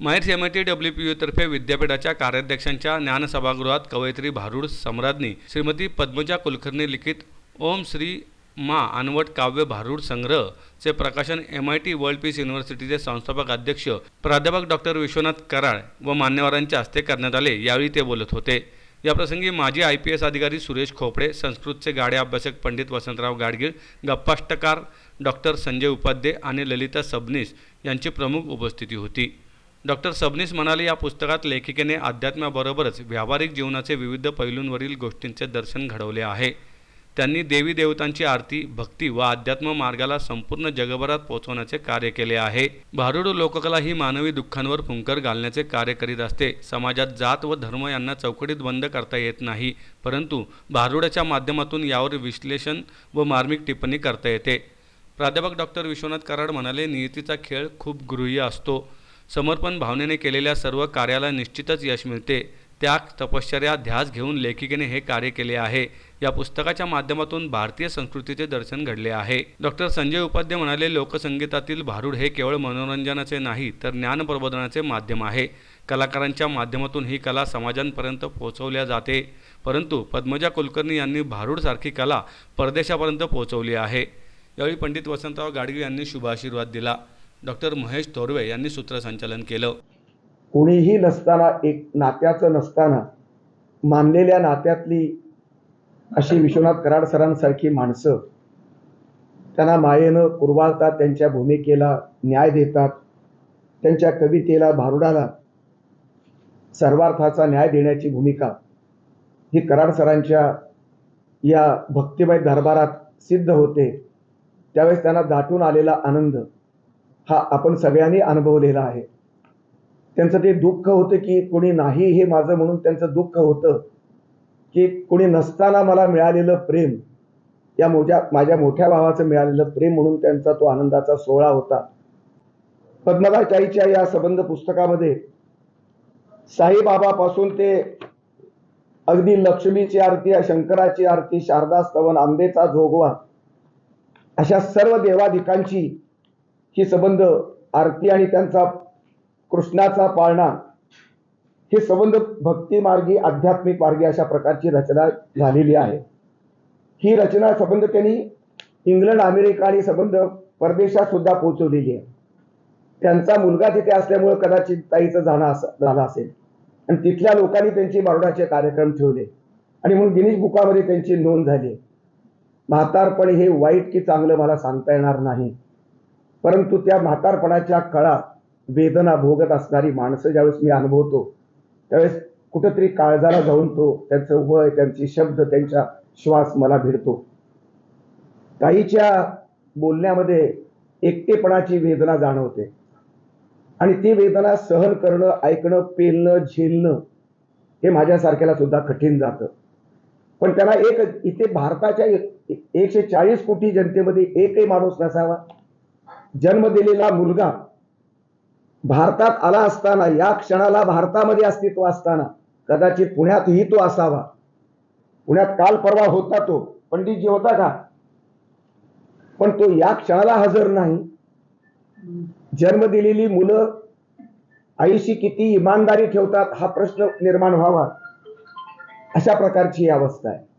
MAEER M I T W P यूतर्फे विद्यापीठाच्या कार्याध्यक्षांच्या ज्ञानसभागृहात कवयित्री भारूड सम्राज्ञी श्रीमती पद्मजा कुलकर्णी लिखित ओम श्री मा अनवट काव्य भारूड संग्रह चे प्रकाशन M I T world peace युनिव्हर्सिटीचे संस्थापक अध्यक्ष प्राध्यापक डॉक्टर विश्वनाथ कराळ व मान्यवरांच्या हस्ते करण्यात आले यावेळी ते बोलत होते. याप्रसंगी माजी आय पी एस अधिकारी सुरेश खोपडे संस्कृतचे गाडे अभ्यासक पंडित वसंतराव गाडगीळ गप्पाष्टकार डॉक्टर संजय उपाध्ये आणि ललिता सबनीस यांची प्रमुख उपस्थिती होती. डॉक्टर सबनीस म्हणाले या पुस्तकात लेखिकेने अध्यात्माबरोबरच व्यावहारिक जीवनाचे विविध पैलूंवरील गोष्टींचे दर्शन घडवले आहे. त्यांनी देवी देवतांची आरती भक्ती व अध्यात्म मार्गाला संपूर्ण जगभरात पोहोचवण्याचे कार्य केले आहे. भारुड लोककला ही मानवी दुःखांवर फुंकर घालण्याचे कार्य करीत असते. समाजात जात व धर्म यांना चौकटीत बंद करता येत नाही परंतु भारुडाच्या माध्यमातून यावर विश्लेषण व मार्मिक टिप्पणी करता येते. प्राध्यापक डॉक्टर विश्वनाथ कराड म्हणाले नियतीचा खेळ खूप गृह्य असतो. समर्पण भावनेने केलेल्या सर्व कार्याला निश्चितच यश मिळते. त्या तपश्चर्या ध्यास घेऊन लेखिकेने हे कार्य केले आहे. या पुस्तकाच्या माध्यमातून भारतीय संस्कृतीचे दर्शन घडले आहे. डॉक्टर संजय उपाध्याय म्हणाले लोकसंगीतातील भारूड हे केवळ मनोरंजनाचे नाही तर ज्ञानप्रबोधनाचे माध्यम आहे. कलाकारांच्या माध्यमातून ही कला समाजांपर्यंत पोहोचवल्या जाते. परंतु पद्मजा कुलकर्णी यांनी भारूडसारखी कला परदेशापर्यंत पोहोचवली आहे. यावेळी पंडित वसंतराव गाडगे यांनी शुभाशीर्वाद दिला. डॉक्टर महेश थोरवे यांनी सूत्रसंचालन केलं. कुणीही नसताना एक नात्याचं नसताना मानलेल्या नात्यातली अशी विश्वनाथ कराड सरांसारखी माणसं त्यांना मायेनं कुरवाळतात त्यांच्या भूमिकेला न्याय देतात त्यांच्या कवितेला भारुडाला सर्वार्थाचा न्याय देण्याची भूमिका ही कराड सरांच्या या भक्तिमय दरबारात सिद्ध होते. त्यावेळेस त्यांना दाटून आलेला आनंद हा आपण सगळ्यांनी अनुभवलेला आहे. त्यांचं ते दुःख होतं की कोणी नाही हे माझं म्हणून त्यांचं दुःख होतं की कोणी नसताना मला मिळालेलं प्रेम या मोठ्या माझ्या मोठ्या भावाचं मिळालेलं प्रेम म्हणून त्यांचा तो आनंदाचा सोहळा होता. पद्मनाचाईच्या या संबंध पुस्तकामध्ये साईबाबापासून ते अगदी लक्ष्मीची आरती शंकराची आरती शारदा स्तवन आंबेचा जोगवा अशा सर्व देवाधिकांची ही संबंध आरती आणि त्यांचा कृष्णाचा पाळणा हे संबंध भक्ती मार्गी आध्यात्मिक मार्गी अशा प्रकारची रचना झालेली आहे. ही रचना संबंध त्यांनी इंग्लंड अमेरिका आणि संबंध परदेशात सुद्धा पोहोचवलेली आहे. त्यांचा मुलगा तिथे असल्यामुळे कदाचित ताईचं जाणं असं झालं असेल. आणि तिथल्या लोकांनी त्यांची बारुडाचे कार्यक्रम ठेवले. आणि म्हणून गिनीज बुकामध्ये त्यांची नोंद झाली म्हातारपण हे वाईट की चांगलं मला सांगता येणार नाही. परंतु त्या म्हातारपणाच्या कळा वेदना भोगत असणारी माणसं ज्यावेळेस मी अनुभवतो त्यावेळेस कुठंतरी काळजाला जाऊन तो त्यांचं वय त्यांचे शब्द त्यांचा श्वास मला भिडतो. काहीच्या बोलण्यामध्ये एकटेपणाची वेदना जाणवते आणि ती वेदना सहन करणं ऐकणं पेलणं झेलणं हे माझ्यासारख्याला सुद्धा कठीण जातं. पण त्याला एक इथे भारताच्या एक- एकशे चाळीस कोटी जनतेमध्ये एकही माणूस नसावा. जन्म दिलेला मुलगा भारतात आला असताना या क्षणाला भारतामध्ये अस्तित्व असताना कदाचित पुण्यातही तो असावा. पुण्यात काल परवा होता तो. पंडितजी होता का? पण तो या क्षणाला हजर नाही. जन्म दिलेली मुलं आईशी किती इमानदारी ठेवतात हा प्रश्न निर्माण व्हावा. अशा प्रकारची ही अवस्था आहे.